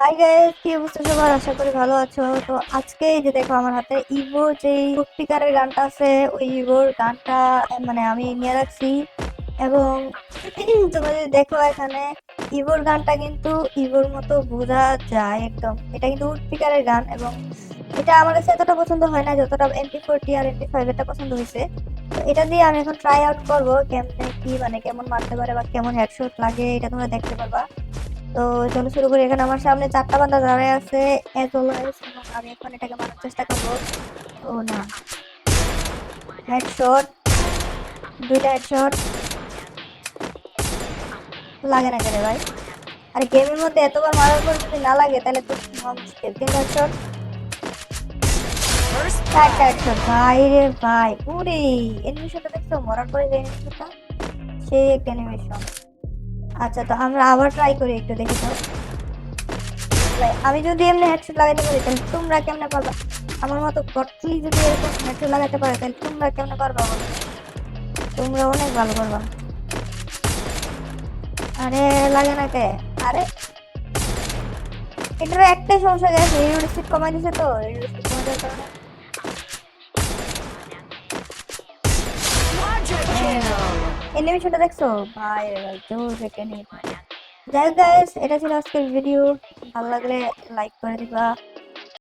Hi guys কি অবস্থা সবার? আশা করি ভালো আছো। তো আজকে যে দেখো, আমার হাতে ইভো যে সত্যিকারের গানটা আছে, ওই ইভোর গানটা মানে আমি নিয়ে রাখছি। এবং তোমরা যদি দেখো এখানে ইভোর গানটা কিন্তু ইভোর মতো বোঝা যায় একদম। এটা কিন্তু সত্যিকারের গান এবং এটা আমার কাছে এতটা পছন্দ হয় না, যতটা এমপি ফোরটি আর এমপি ফাইভ এটা পছন্দ হয়েছে। তো এটা দিয়ে আমি এখন ট্রাই আউট করব, কেমনে কি মানে কেমন মারতে পারে বা কেমন হেডশট লাগে, এটা তোমরা দেখতে পারবা। তো চলো শুরু করি। এখানে আমার সামনে চারটা বান্দা দাঁড়ায় আছে। এবং আমি এখন এটাকে মারার চেষ্টা করব। ও না। হেডশট দুইটা হেডশট লাগে না কেন ভাই? আর গেমের মধ্যে এতবার মারার পর যদি না লাগে, তাহলে তো মুশকিল তিন হেডশট চারটা হেডশট ভাই রে ভাই অ্যানিমেশনটা দেখছ? মরার পরে যে অ্যানিমেশনটা সেই একটা অ্যানিমেশন আচ্ছা তো আমরা আবার ট্রাই করি একটু, দেখি তো। আমি যদি এমনি হেডশট লাগাইতে পারি, তাহলে তোমরা কেমনে পারবা? আমার মতো গটলি যদি এরকম হেডশট লাগাতে পারে, তাহলে তোমরা কেমনে পারবা বলো? তোমরা অনেক ভালো করবা। আরে, লাগে না কে? আরে। এটার একটাই সমস্যা গেছে স্পিড কমাই দিছে তো স্পিড কমাই দেওয়ার কারণে। অ্যানিমেশনটা দেখছ? ভাই জোর দেখে নি যাই গাইস এটা ছিল আজকের ভিডিও ভালো লাগলে লাইক করে দিবা।